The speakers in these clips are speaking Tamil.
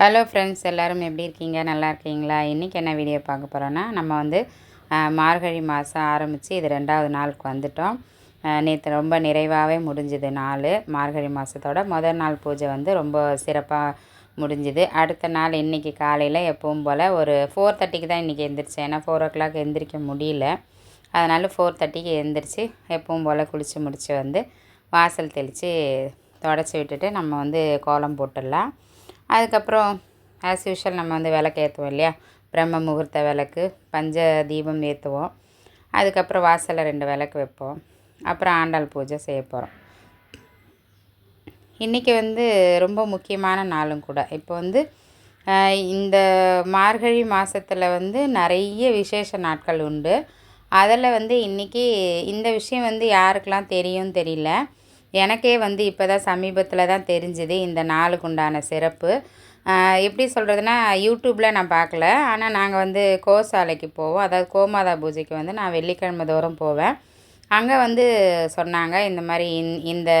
ஹலோ ஃப்ரெண்ட்ஸ் எல்லோரும் எப்படி இருக்கீங்க? நல்லா இருக்கீங்களா? இன்றைக்கி என்ன வீடியோ பார்க்க போகிறோன்னா நம்ம வந்து மார்கழி மாதம் ஆரம்பித்து இது ரெண்டாவது நாளுக்கு வந்துட்டோம். நேற்று ரொம்ப நிறைவாகவே முடிஞ்சுது நாள் மார்கழி மாதத்தோட முதல் நாள் பூஜை வந்து ரொம்ப சிறப்பாக முடிஞ்சுது. அடுத்த நாள் இன்றைக்கி காலையில் எப்பவும் போல் ஒரு ஃபோர் தேர்ட்டிக்கு தான் இன்றைக்கி எந்திரிச்சேன். ஏன்னா ஃபோர் ஓ கிளாக் எந்திரிக்க முடியல. அதனால் ஃபோர் தேர்ட்டிக்கு எந்திரிச்சு எப்பவும் போல் குளித்து முடித்து வந்து வாசல் தெளித்து தொடச்சி விட்டுட்டு நம்ம வந்து கோலம் போட்டுடலாம். அதுக்கப்புறம் ஆஸ் யூஷுவல் நம்ம வந்து விளக்கு ஏற்றுவோம் இல்லையா? பிரம்ம முகூர்த்த விளக்கு பஞ்ச தீபம் ஏற்றுவோம் அதுக்கப்புறம் வாசலில் ரெண்டு விளக்கு வைப்போம். அப்புறம் ஆண்டாள் பூஜை செய்ய போகிறோம் இன்றைக்கி வந்து ரொம்ப முக்கியமான நாளும் கூட. இப்போ வந்து இந்த மார்கழி மாதத்தில் வந்து நிறைய விசேஷ நாட்கள் உண்டு. அதில் வந்து இன்றைக்கி இந்த விஷயம் வந்து யாருக்கெல்லாம் தெரியும் தெரியல. எனக்கே வந்து இப்போ தான் சமீபத்தில் தான் தெரிஞ்சுது இந்த நாளுக்கு உண்டான சிறப்பு எப்படி சொல்கிறதுனா யூடியூப்பில் நான் பார்க்கல ஆனால் நாங்கள் வந்து கோசாலைக்கு போவோம். அதாவது கோமாதா பூஜைக்கு வந்து நான் வெள்ளிக்கிழமை தோறும் போவேன். அங்கே வந்து சொன்னாங்க இந்த மாதிரி இந்- இந்த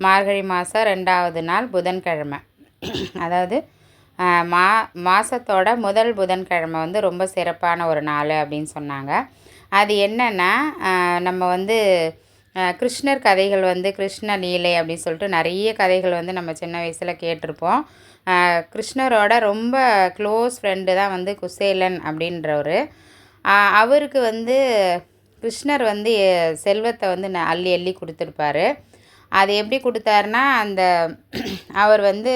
மார்கழி மாதம் ரெண்டாவது நாள் புதன்கிழமை. அதாவது மா மாதத்தோட முதல் புதன்கிழமை வந்து ரொம்ப சிறப்பான ஒரு நாள் அப்படின்னு சொன்னாங்க. அது என்னென்னா நம்ம வந்து கிருஷ்ணர் கதைகள் வந்து கிருஷ்ண லீலை அப்படின்னு சொல்லிட்டு நிறைய கதைகள் வந்து நம்ம சின்ன வயசில் கேட்டிருப்போம். கிருஷ்ணரோட ரொம்ப க்ளோஸ் ஃப்ரெண்டு தான் வந்து குசேலன் அப்படின்றவர். அவருக்கு வந்து கிருஷ்ணர் வந்து செல்வத்தை வந்து ந- அள்ளி அள்ளி கொடுத்துருப்பாரு. அது எப்படி கொடுத்தாருன்னா அந்த அவர் வந்து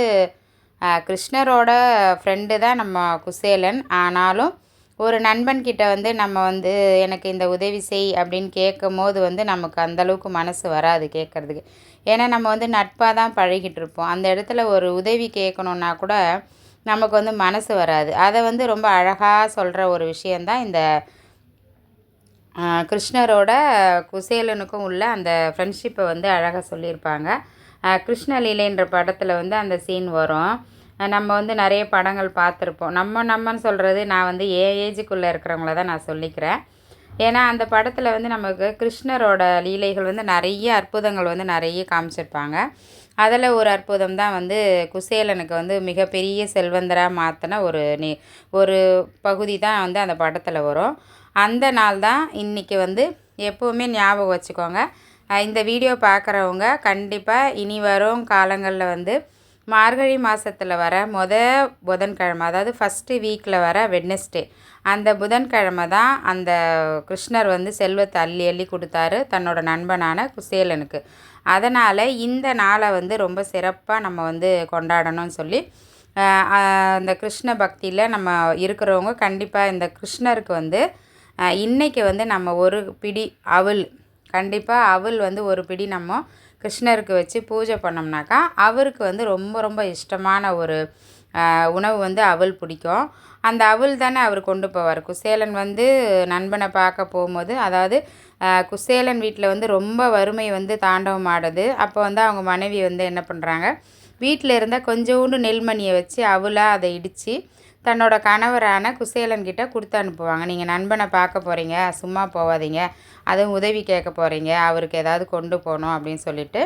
கிருஷ்ணரோட ஃப்ரெண்டு தான் நம்ம குசேலன். ஆனாலும் ஒரு நண்பன்கிட்ட வந்து நம்ம வந்து எனக்கு இந்த உதவி செய் அப்படின்னு கேட்கும் போது வந்து நமக்கு அந்தளவுக்கு மனசு வராது கேட்குறதுக்கு. ஏன்னா நம்ம வந்து நட்பாக தான் பழகிட்டு இருப்போம். அந்த இடத்துல ஒரு உதவி கேட்கணுன்னா கூட நமக்கு வந்து மனசு வராது. அதை வந்து ரொம்ப அழகாக சொல்கிற ஒரு விஷயந்தான் இந்த கிருஷ்ணரோட குசேலனுக்கும் உள்ள அந்த ஃப்ரெண்ட்ஷிப்பை வந்து அழகாக சொல்லியிருப்பாங்க. ஆஹ் கிருஷ்ணலீலைன்ற படத்தில் வந்து அந்த சீன் வரும். நம்ம வந்து நிறைய படங்கள் பார்த்துருப்போம். நம்ம நம்மன்னு சொல்கிறது நான் வந்து ஏ ஏஜுக்குள்ளே இருக்கிறவங்கள தான் நான் சொல்லிக்கிறேன். ஏன்னா அந்த படத்தில் வந்து நமக்கு கிருஷ்ணரோட லீலைகள் வந்து நிறைய அற்புதங்கள் வந்து நிறைய காமிச்சிருப்பாங்க. அதில் ஒரு அற்புதம் தான் வந்து குசேலனுக்கு வந்து மிகப்பெரிய செல்வந்தராக மாற்றின ஒரு நி ஒரு பகுதி தான் வந்து அந்த படத்தில் வரும். அந்த நாள் தான் இன்றைக்கி வந்து எப்போவுமே ஞாபகம் வச்சுக்கோங்க. இந்த வீடியோ பார்க்குறவங்க கண்டிப்பாக இனி வரும் காலங்களில் வந்து மார்கழி மாதத்தில் வர மொத புதன்கிழமை அதாவது ஃபஸ்ட்டு வீக்கில் வர வெட்னஸ்டே அந்த புதன்கிழமை தான் அந்த கிருஷ்ணர் வந்து செல்வத்தை அள்ளி அள்ளி கொடுத்தாரு தன்னோட நண்பனான குசேலனுக்கு. அதனால் இந்த நாளை வந்து ரொம்ப சிறப்பாக நம்ம வந்து கொண்டாடணும்னு சொல்லி அந்த கிருஷ்ண பக்தியில் நம்ம இருக்கிறவங்க கண்டிப்பாக இந்த கிருஷ்ணருக்கு வந்து இன்றைக்கி வந்து நம்ம ஒரு பிடி அவல் கண்டிப்பாக அவல் வந்து ஒரு பிடி நம்ம கிருஷ்ணருக்கு வச்சு பூஜை பண்ணோம்னாக்கா அவருக்கு வந்து ரொம்ப ரொம்ப இஷ்டமான ஒரு உணவு வந்து அவல் பிடிக்கும். அந்த அவல் தானே அவர் கொண்டு போவார். குசேலன் வந்து நண்பனை பார்க்க போகும்போது அதாவது குசேலன் வீட்டில் வந்து ரொம்ப வறுமை வந்து தாண்டவம் ஆடுது. அப்போ வந்து அவங்க மனைவி வந்து என்ன பண்ணுறாங்க வீட்டில் இருந்தால் கொஞ்சோண்டு நெல்மணியை வச்சு அவலாக அதை இடித்து தன்னோட கணவரான குசேலன்கிட்ட கொடுத்து அனுப்புவாங்க. நீங்கள் நண்பனை பார்க்க போகிறீங்க சும்மா போகாதீங்க அதுவும் உதவி கேட்க போகிறீங்க அவருக்கு ஏதாவது கொண்டு போகணும் அப்படின்னு சொல்லிட்டு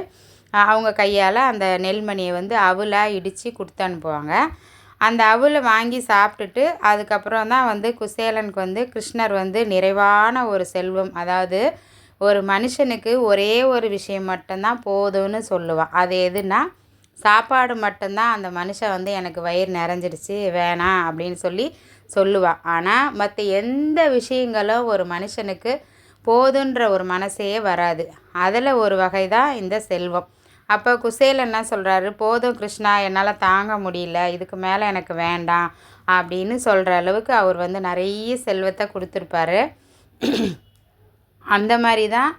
அவங்க கையால் அந்த நெல்மணியை வந்து அவலாக இடித்து கொடுத்து அனுப்புவாங்க. அந்த அவலை வாங்கி சாப்பிட்டுட்டு அதுக்கப்புறம் தான் வந்து குசேலனுக்கு வந்து கிருஷ்ணர் வந்து நிறைவான ஒரு செல்வம். அதாவது ஒரு மனுஷனுக்கு ஒரே ஒரு விஷயம் மட்டும்தான் போதும்னு சொல்லுவான். அது எதுனா சாப்பாடு மட்டும்தான் அந்த மனுஷன் வந்து எனக்கு வயிறு நிறைஞ்சிடுச்சு வேணாம் அப்படின்னு சொல்லி சொல்லுவாள் ஆனால் மற்ற எந்த விஷயங்களும் ஒரு மனுஷனுக்கு போதுன்ற ஒரு மனசே வராது. அதில் ஒரு வகை தான் இந்த செல்வம். அப்போ குசேல் என்ன சொல்கிறாரு போதும் கிருஷ்ணா என்னால் தாங்க முடியல. இதுக்கு மேலே எனக்கு வேண்டாம். அப்படின்னு சொல்கிற அளவுக்கு அவர் வந்து நிறைய செல்வத்தை கொடுத்துருப்பாரு. அந்த மாதிரி தான்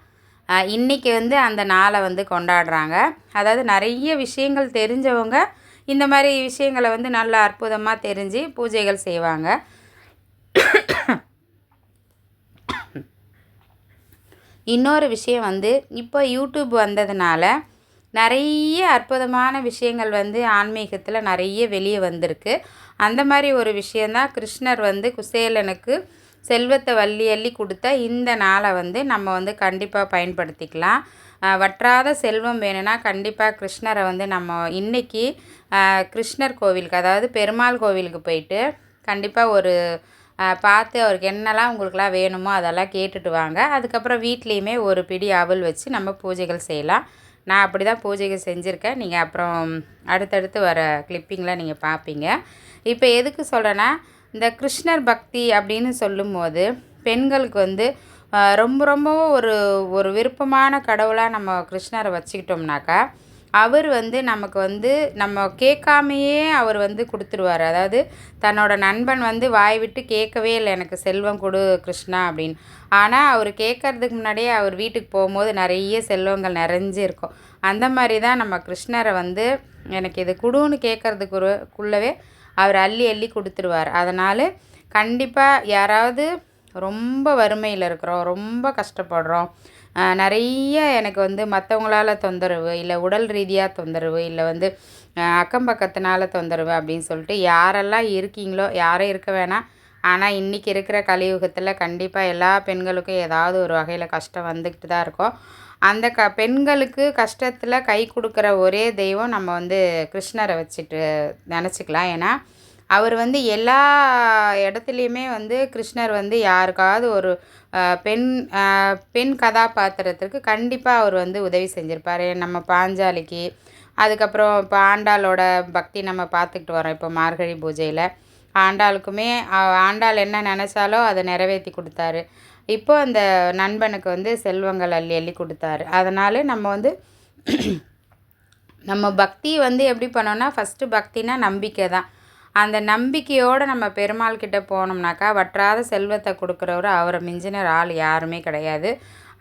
இன்றைக்கி இன்னைக்கு வந்து அந்த நாளை வந்து கொண்டாடுறாங்க. அதாவது நிறைய விஷயங்கள் தெரிஞ்சவங்க இந்த மாதிரி விஷயங்களை வந்து நல்ல அற்புதமாக தெரிஞ்சு பூஜைகள் செய்வாங்க. இன்னொரு விஷயம் வந்து இப்போ யூடியூப் வந்ததுனால நிறைய அற்புதமான விஷயங்கள் வந்து ஆன்மீகத்தில் நிறைய வெளியே வந்திருக்கு. அந்த மாதிரி ஒரு விஷயந்தான் கிருஷ்ணர் வந்து குசேலனுக்கு செல்வத்தை வள்ளி அள்ளி கொடுத்த இந்த நாளை வந்து நம்ம வந்து கண்டிப்பாக பயன்படுத்திக்கலாம். வற்றாத செல்வம் வேணும்னா கண்டிப்பாக கிருஷ்ணரை வந்து நம்ம இன்றைக்கி கிருஷ்ணர் கோவிலுக்கு அதாவது பெருமாள் கோவிலுக்கு போயிட்டு கண்டிப்பாக ஒரு பார்த்து அவருக்கு என்னெல்லாம் உங்களுக்குலாம் வேணுமோ அதெல்லாம் கேட்டுட்டு வாங்க. அதுக்கப்புறம் வீட்லேயுமே ஒரு பிடி அவல் வச்சு நம்ம பூஜைகள் செய்யலாம். நான் அப்படி தான் பூஜைகள் செஞ்சுருக்கேன். நீங்கள் அப்புறம் அடுத்தடுத்து வர கிளிப்பிங்கில் நீங்கள் பார்ப்பீங்க. இப்போ எதுக்கு சொல்கிறேன்னா இந்த கிருஷ்ணர் பக்தி அப்படின்னு சொல்லும்போது பெண்களுக்கு வந்து ரொம்ப ரொம்பவும் ஒரு ஒரு விருப்பமான கடவுளாக நம்ம கிருஷ்ணரை வச்சுக்கிட்டோம்னாக்கா அவர் வந்து நமக்கு வந்து நம்ம கேட்காமையே அவர் வந்து கொடுத்துருவார். அதாவது தன்னோட நண்பன் வந்து வாய் விட்டு கேட்கவே இல்லை எனக்கு செல்வம் கொடு கிருஷ்ணா அப்படின்னு. ஆனால் அவர் கேட்கறதுக்கு முன்னாடியே அவர் வீட்டுக்கு போகும்போது நிறைய செல்வங்கள் நிறைஞ்சு இருக்கும். அந்த மாதிரி தான் நம்ம கிருஷ்ணரை வந்து எனக்கு இது கொடுன்னு கேட்கறதுக்குள்ளவே அவர் அள்ளி அள்ளி கொடுத்துருவார். அதனால் கண்டிப்பாக யாராவது ரொம்ப வறுமையில் இருக்கிறோம் ரொம்ப கஷ்டப்படுறோம். நிறைய எனக்கு வந்து மற்றவங்களால தொந்தரவு இல்லை உடல் ரீதியாக தொந்தரவு இல்லை வந்து அக்கம் பக்கத்தினால தொந்தரவு அப்படின்னு சொல்லிட்டு யாரெல்லாம் இருக்கீங்களோ யாரும் இருக்க வேணாம். ஆனால் இன்றைக்கி இருக்கிற கலியுகத்தில் கண்டிப்பாக எல்லா பெண்களுக்கும் ஏதாவது ஒரு வகையில் கஷ்டம் வந்துக்கிட்டு தான் இருக்கும். அந்த க பெண்களுக்கு கஷ்டத்தில் கை கொடுக்குற ஒரே தெய்வம் நம்ம வந்து கிருஷ்ணரை வச்சுட்டு நினச்சிக்கலாம். ஏன்னா அவர் வந்து எல்லா இடத்துலையுமே வந்து கிருஷ்ணர் வந்து யாருக்காவது ஒரு பெண் பெண் கதாபாத்திரத்திற்கு கண்டிப்பாக அவர் வந்து உதவி செஞ்சுருப்பார். நம்ம பாஞ்சாலிக்கு அதுக்கப்புறம் இப்போ ஆண்டாளோட பக்தி நம்ம பார்த்துக்கிட்டு வரோம் இப்போ மார்கழி பூஜையில் ஆண்டாளுக்குமே ஆண்டாள் என்ன நினச்சாலோ அதை நிறைவேற்றி கொடுத்தாரு. இப்போ அந்த நண்பனுக்கு வந்து செல்வங்கள் அள்ளி அள்ளி கொடுத்தாரு. அதனால் நம்ம வந்து நம்ம பக்தி வந்து எப்படி பண்ணோன்னா ஃபஸ்ட்டு பக்தினா நம்பிக்கை தான். அந்த நம்பிக்கையோடு நம்ம பெருமாள் கிட்டே போனோம்னாக்கா வற்றாத செல்வத்தை கொடுக்குறவர் அவரை மிஞ்சினர் ஆள் யாருமே கிடையாது.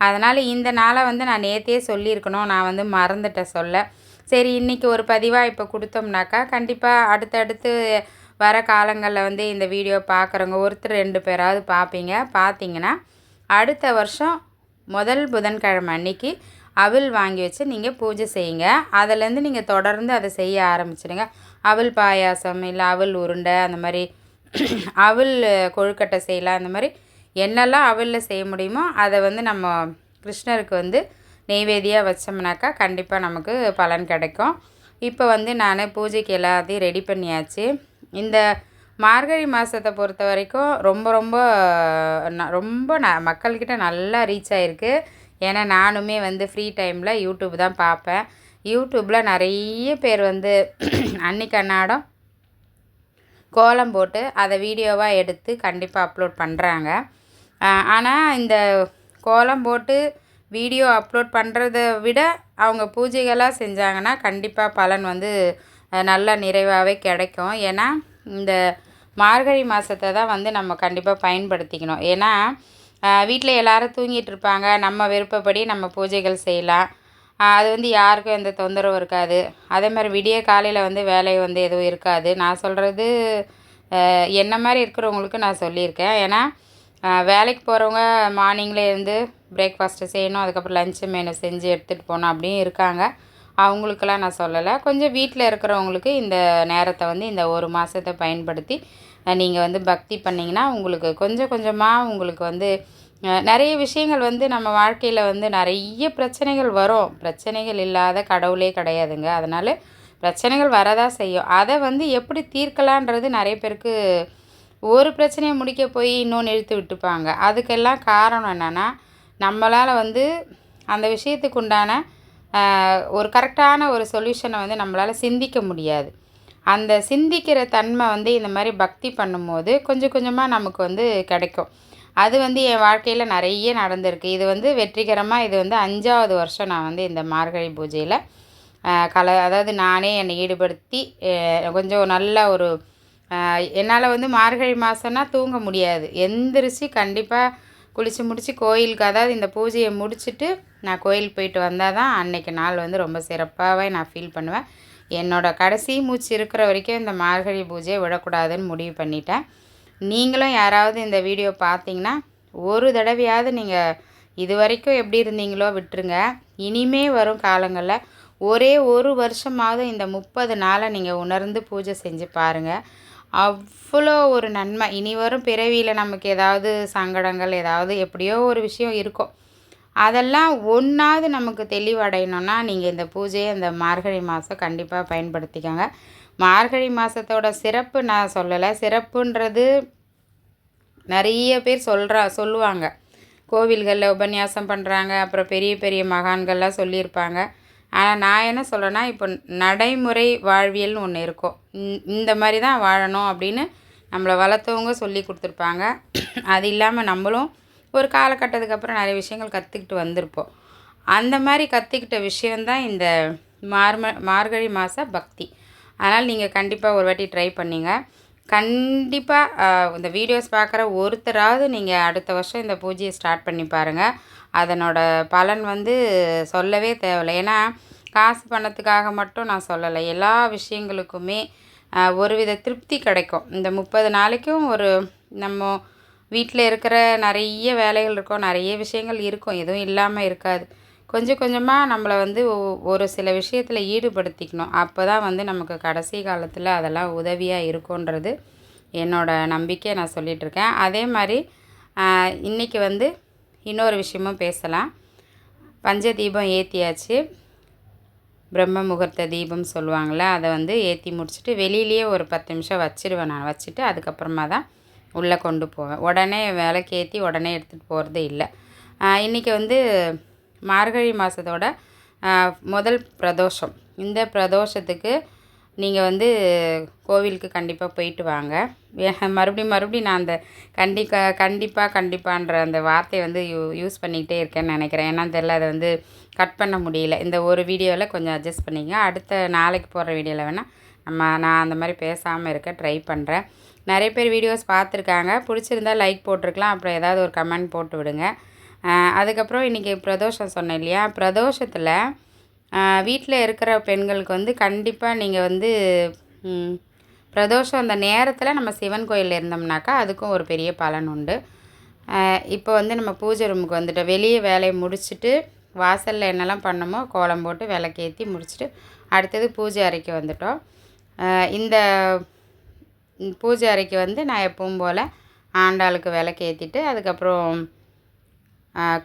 அதனால் இந்த நாளை வந்து நான் நேற்றே சொல்லியிருக்கணும். நான் வந்து மறந்துட்டேன் சொல்ல. சரி இன்றைக்கி ஒரு பதிவாக இப்போ கொடுத்தோம்னாக்கா கண்டிப்பாக அடுத்தடுத்து வர காலங்களில் வந்து இந்த வீடியோ பார்க்குறவங்க ஒருத்தர் ரெண்டு பேராவது பார்ப்பீங்க பார்த்தீங்கன்னா அடுத்த வருஷம் முதல் புதன்கிழமை அன்னைக்கு அவில் வாங்கி வச்சு நீங்கள் பூஜை செய்யுங்க. அதுலேருந்து நீங்கள் தொடர்ந்து அதை செய்ய ஆரம்பிச்சிடுங்க அவில் பாயாசம் இல்லை அவள் உருண்டை அந்த மாதிரி அவில் கொழுக்கட்டை செய்யலாம் அந்த மாதிரி என்னெல்லாம் அவிலில் செய்ய முடியுமோ அதை வந்து நம்ம கிருஷ்ணருக்கு வந்து நெய்வேதியாக வச்சோம்னாக்கா கண்டிப்பாக நமக்கு பலன் கிடைக்கும். இப்போ வந்து நான் பூஜைக்கு எல்லாத்தையும் ரெடி பண்ணியாச்சு. இந்த மார்கழி மாதத்தை பொறுத்த வரைக்கும் ரொம்ப ரொம்ப ரொம்ப ந மக்கள்கிட்ட நல்லா ரீச் ஆகிருக்கு ஏன்னா நானுமே வந்து ஃப்ரீ டைமில் யூடியூப் தான் பார்ப்பேன். யூடியூப்பில் நிறைய பேர் வந்து அன்னைக்கு அன்னாடம் கோலம் போட்டு அதை வீடியோவாக எடுத்து கண்டிப்பாக அப்லோட் பண்ணுறாங்க ஆனால் இந்த கோலம் போட்டு வீடியோ அப்லோட் பண்ணுறத விட அவங்க பூஜைகளாக செஞ்சாங்கன்னா கண்டிப்பாக பலன் வந்து நல்ல நிறைவாகவே கிடைக்கும். ஏன்னா இந்த மார்கழி மாதத்தை தான் வந்து நம்ம கண்டிப்பாக பயன்படுத்திக்கணும். ஏன்னா வீட்டில் எல்லோரும் தூங்கிட்டு இருப்பாங்க. நம்ம விருப்பப்படி நம்ம பூஜைகள் செய்யலாம். அது வந்து யாருக்கும் எந்த தொந்தரவும் இருக்காது. அதே மாதிரி விடிய காலையில் வந்து வேலை வந்து எதுவும் இருக்காது. நான் சொல்கிறது என்ன மாதிரி இருக்கிறவங்களுக்கு நான் சொல்லியிருக்கேன். ஏன்னா வேலைக்கு போகிறவங்க மார்னிங்கில் இருந்து பிரேக்ஃபாஸ்ட்டு செய்யணும். அதுக்கப்புறம் லஞ்சு மெனு செஞ்சு எடுத்துகிட்டு போகணும் அப்படியும் இருக்காங்க. அவங்களுக்கெல்லாம் நான் சொல்லலை. கொஞ்சம் வீட்டில் இருக்கிறவங்களுக்கு இந்த நேரத்தை வந்து இந்த ஒரு மாதத்தை பயன்படுத்தி நீங்கள் வந்து பக்தி பண்ணிங்கன்னா உங்களுக்கு கொஞ்சம் கொஞ்சமாக உங்களுக்கு வந்து நிறைய விஷயங்கள் வந்து நம்ம வாழ்க்கையில் வந்து நிறைய பிரச்சனைகள் வரும். பிரச்சனைகள் இல்லாத கடவுளே கிடையாதுங்க. அதனால் பிரச்சனைகள் வரதா செய்யும். அதை வந்து எப்படி தீர்க்கலான்றது நிறைய பேருக்கு ஒரு பிரச்சனையை முடிக்க போய் இன்னொன்று இழுத்து விட்டுப்பாங்க. அதுக்கெல்லாம் காரணம் என்னென்னா நம்மளால் வந்து அந்த விஷயத்துக்கு உண்டான ஒரு கரெக்டான ஒரு சொல்யூஷனை வந்து நம்மளால் சிந்திக்க முடியாது. அந்த சிந்திக்கிற தன்மை வந்து இந்த மாதிரி பக்தி பண்ணும்போது கொஞ்சம் கொஞ்சமாக நமக்கு வந்து கிடைக்கும். அது வந்து என் வாழ்க்கையில் நிறைய நடந்திருக்கு. இது வந்து வெற்றிகரமாக இது வந்து அஞ்சாவது வருஷம் நான் வந்து இந்த மார்கழி பூஜையில் கல அதாவது நானே என்னை ஈடுபடுத்தி கொஞ்சம் நல்ல ஒரு என்னால் வந்து மார்கழி மாதம்னா தூங்க முடியாது. எந்திரிச்சு கண்டிப்பாக குளித்து முடித்து கோயிலுக்கு அதாவது இந்த பூஜையை முடிச்சுட்டு நான் கோயில் போயிட்டு வந்தால் தான் அன்றைக்கி நாள் வந்து ரொம்ப சிறப்பாகவே நான் ஃபீல் பண்ணுவேன். என்னோடய கடைசி மூச்சு இருக்கிற வரைக்கும் இந்த மார்கழி பூஜையை விடக்கூடாதுன்னு முடிவு பண்ணிட்டேன். நீங்களும் யாராவது இந்த வீடியோ பார்த்தீங்கன்னா ஒரு தடவையாவது நீங்கள் இது வரைக்கும் எப்படி இருந்தீங்களோ விட்டுருங்க. இனிமே வரும் காலங்களில் ஒரே ஒரு வருஷமாவது இந்த முப்பது நாளை நீங்கள் உணர்ந்து பூஜை செஞ்சு பாருங்கள் அவ்வளோ ஒரு நன்மை. இனி வரும் பிறவியில் நமக்கு ஏதாவது சங்கடங்கள் ஏதாவது எப்படியோ ஒரு விஷயம் இருக்கும். அதெல்லாம் ஒன்றாவது நமக்கு தெளிவடையணும்னா நீங்கள் இந்த பூஜையை இந்த மார்கழி மாதம் கண்டிப்பாக பயன்படுத்திக்கோங்க. மார்கழி மாதத்தோட சிறப்பு நான் சொல்லலை. சிறப்புன்றது நிறைய பேர் சொல்கிறா சொல்லுவாங்க. கோவில்களில் உபன்யாசம் பண்ணுறாங்க அப்புறம் பெரிய பெரிய மகான்கள்லாம் சொல்லியிருப்பாங்க. ஆனால் நான் என்ன சொல்கிறேன்னா இப்போ நடைமுறை வாழ்வியல்னு ஒன்று இருக்கும். இந்த மாதிரி தான் வாழணும் அப்படின்னு நம்மளை வளர்த்தவங்க சொல்லி கொடுத்துருப்பாங்க. அது இல்லாமல் நம்மளும் ஒரு காலகட்டத்துக்கு அப்புறம் நிறைய விஷயங்கள் கற்றுக்கிட்டு வந்திருப்போம். அந்த மாதிரி கற்றுக்கிட்ட விஷயந்தான் இந்த மார்ம மார்கழி மாத பக்தி. அதனால் நீங்கள் கண்டிப்பாக ஒரு வாட்டி ட்ரை பண்ணிங்க. கண்டிப்பாக இந்த வீடியோஸ் பார்க்குற ஒருத்தராவது நீங்கள் அடுத்த வருஷம் இந்த பூஜையை ஸ்டார்ட் பண்ணி பாருங்கள் அதனோட பலன் வந்து சொல்லவே தேவையில்லை. ஏன்னா காசு பணத்துக்காக மட்டும் நான் சொல்லலை. எல்லா விஷயங்களுக்குமே ஒரு வித திருப்தி கிடைக்கும். இந்த முப்பது நாளைக்கும் ஒரு நம்ம வீட்டில் இருக்கிற நிறைய வேலைகள் இருக்கும் நிறைய விஷயங்கள் இருக்கும் எதுவும் இல்லாமல் இருக்காது. கொஞ்சம் கொஞ்சமாக நம்மளை வந்து ஒரு சில விஷயத்தில் ஈடுபடுத்திக்கணும். அப்போ தான் வந்து நமக்கு கடைசி காலத்தில் அதெல்லாம் உதவியாக இருக்கும்ன்றது என்னோடய நம்பிக்கையை நான் சொல்லிகிட்ருக்கேன் அதே மாதிரி இன்றைக்கி வந்து இன்னொரு விஷயமும் பேசலாம். பஞ்ச தீபம் ஏற்றியாச்சு பிரம்ம முகூர்த்த தீபம் சொல்லுவாங்கள்ல அதை வந்து ஏற்றி முடிச்சுட்டு வெளியிலேயே ஒரு பத்து நிமிஷம் வச்சிடுவேன் நான். வச்சுட்டு அதுக்கப்புறமா தான் உள்ளே கொண்டு போவேன். உடனே விளக்கு ஏற்றி உடனே எடுத்துகிட்டு போகிறது இல்லை. இன்றைக்கி வந்து மார்கழி மாதத்தோட முதல் பிரதோஷம். இந்த பிரதோஷத்துக்கு நீங்கள் வந்து கோவிலுக்கு கண்டிப்பாக போயிட்டு வாங்க. மறுபடியும் மறுபடியும் நான் அந்த கண்டிப்பாக கண்டிப்பாக கண்டிப்பான்ற அந்த வார்த்தையை வந்து யூ யூஸ் பண்ணிக்கிட்டே இருக்கேன்னு நினைக்கிறேன். ஏன்னா தெரில அதை வந்து கட் பண்ண முடியல. இந்த ஒரு வீடியோவில் கொஞ்சம் அட்ஜஸ்ட் பண்ணிங்க அடுத்த நாளைக்கு போடுற வீடியோவில் வேணால் நம்ம நான் அந்த மாதிரி பேசாமல் இருக்க ட்ரை பண்ணுறேன் நிறைய பேர் வீடியோஸ் பார்த்துருக்காங்க. பிடிச்சிருந்தா லைக் போட்டிருக்கலாம். அப்புறம் ஏதாவது ஒரு கமெண்ட் போட்டு விடுங்க. அதுக்கப்புறம் இன்றைக்கி பிரதோஷம் சொன்னேன் இல்லையா? பிரதோஷத்தில் வீட்டில் இருக்கிற பெண்களுக்கு வந்து கண்டிப்பாக நீங்கள் வந்து பிரதோஷம் அந்த நேரத்தில் நம்ம சிவன் கோயிலில் இருந்தோம்னாக்கா அதுக்கும் ஒரு பெரிய பலன் உண்டு. இப்போ வந்து நம்ம பூஜை ரூமுக்கு வந்துட்டோம். வெளியே வேலையை முடிச்சுட்டு வாசலில் என்னெல்லாம் பண்ணமோ கோலம் போட்டு விளக்கேற்றி முடிச்சுட்டு அடுத்தது பூஜை அறைக்கு வந்துட்டோம். இந்த பூஜை அறைக்கு வந்து நான் எப்பவும் போல் ஆண்டாளுக்கு விளக்கேற்றிட்டு அதுக்கப்புறம்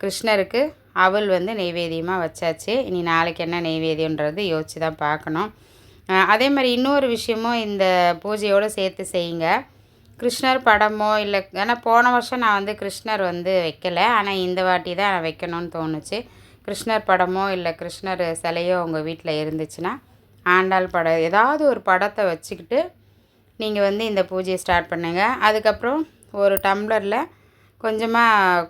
கிருஷ்ணருக்கு அவள் வந்து நெய்வேதியமாக வச்சாச்சு. இனி நாளைக்கு என்ன நெய்வேதியன்றது யோசித்து தான் பார்க்கணும் அதே மாதிரி இன்னொரு விஷயமும் இந்த பூஜையோடு சேர்த்து செய்யுங்க. கிருஷ்ணர் படமோ இல்லை ஏன்னா போன வருஷம் நான் வந்து கிருஷ்ணர் வந்து வைக்கலை. ஆனால் இந்த வாட்டி தான் நான் வைக்கணும்னு தோணுச்சு. கிருஷ்ணர் படமோ இல்லை கிருஷ்ணர் சிலையோ உங்கள் வீட்டில் இருந்துச்சுன்னா ஆண்டாள் படம் ஏதாவது ஒரு படத்தை வச்சுக்கிட்டு நீங்கள் வந்து இந்த பூஜையை ஸ்டார்ட் பண்ணுங்கள் அதுக்கப்புறம் ஒரு டம்ளரில் கொஞ்சமாக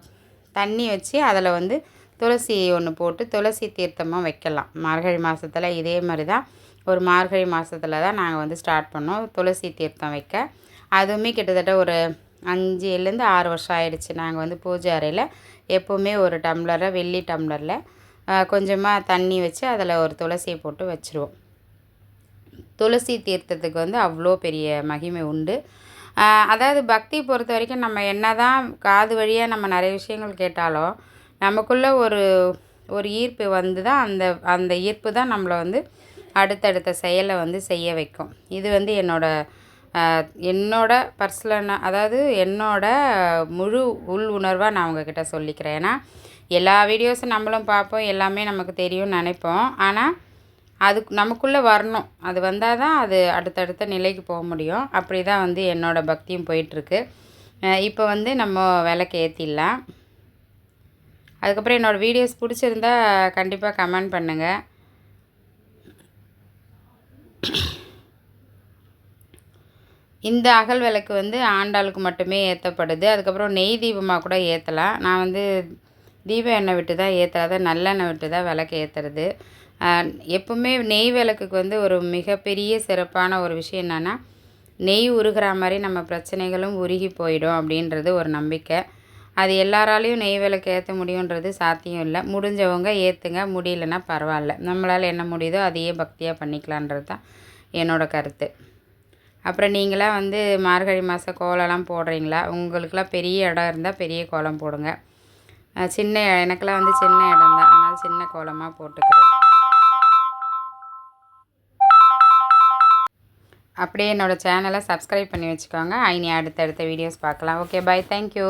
தண்ணி வச்சு அதில் வந்து துளசி ஒன்று போட்டு துளசி தீர்த்தமாக வைக்கலாம். மார்கழி மாதத்தில் இதே மாதிரி தான் ஒரு மார்கழி மாதத்தில் தான் நாங்கள் வந்து ஸ்டார்ட் பண்ணோம் துளசி தீர்த்தம் வைக்க. அதுவுமே கிட்டத்தட்ட ஒரு அஞ்சுலேருந்து ஆறு வருஷம் ஆயிடுச்சு நாங்கள் வந்து பூஜை அறையில். எப்போவுமே ஒரு டம்ளரை வெள்ளி டம்ளரில் கொஞ்சமாக தண்ணி வச்சு அதில் ஒரு துளசியை போட்டு வச்சுருவோம். துளசி தீர்த்தத்துக்கு வந்து அவ்வளோ பெரிய மகிமை உண்டு. அதாவது பக்தி பொறுத்த வரைக்கும் நம்ம என்ன தான் காது வழியாக நம்ம நிறைய விஷயங்கள் கேட்டாலும் நமக்குள்ளே ஒரு ஒரு ஈர்ப்பு வந்து தான் அந்த அந்த ஈர்ப்பு தான் நம்மளை வந்து அடுத்தடுத்த செயலை வந்து செய்ய வைக்கும். இது வந்து என்னோடய என்னோட பர்சனலாக அதாவது என்னோட முழு உள் உணர்வாக நான் உங்ககிட்ட சொல்லிக்கிறேன். ஏன்னா எல்லா வீடியோஸும் நம்மளும் பார்ப்போம் எல்லாமே நமக்கு தெரியும்னு நினைப்போம். ஆனால் அதுக்கு நமக்குள்ளே வரணும். அது வந்தால் தான் அது அடுத்தடுத்த நிலைக்கு போக முடியும். அப்படி தான் வந்து என்னோடய பக்தியும் போயிட்டுருக்கு. இப்போ வந்து நம்ம விளக்கு ஏற்றிடலாம் அதுக்கப்புறம் என்னோடய வீடியோஸ் பிடிச்சிருந்தா கண்டிப்பாக கமெண்ட் பண்ணுங்கள் இந்த அகல் விளக்கு வந்து ஆண்டாளுக்கு மட்டுமே ஏற்றப்படுது அதுக்கப்புறம் நெய் தீபமாக கூட ஏற்றலாம் நான் வந்து தீப எண்ணெய் விட்டு தான் ஏற்றுறத நல்லெண்ணெய் விட்டு தான் விளக்கு ஏற்றுறது எப்பவுமே நெய் விளக்குக்கு வந்து ஒரு மிகப்பெரிய சிறப்பான ஒரு விஷயம் என்னென்னா நெய் உருகிற மாதிரி நம்ம பிரச்சனைகளும் உருகி போயிடும் அப்படின்றது ஒரு நம்பிக்கை. அது எல்லாராலையும் நெய் விளக்கு ஏற்ற முடியுன்றது சாத்தியம் இல்லை. முடிஞ்சவங்க ஏற்றுங்க முடியலன்னா பரவாயில்ல. நம்மளால் என்ன முடியுதோ அதையே பக்தியாக பண்ணிக்கலான்றது தான் என்னோடய கருத்து. அப்புறம் நீங்களாம் வந்து மார்கழி மாதம் கோலம்லாம் போடுறீங்களா? உங்களுக்கெலாம் பெரிய இடம் இருந்தால் பெரிய கோலம் போடுங்க. சின்ன எனக்கெல்லாம் வந்து சின்ன இடம் தான். அதனால் சின்ன கோலமாக போட்டுக்கிறேன் அப்படியே என்னோடய சேனலை சப்ஸ்கிரைப் பண்ணி வச்சுக்கோங்க. ஐனி அடுத்தடுத்த வீடியோஸ் பார்க்கலாம். Okay bye thank you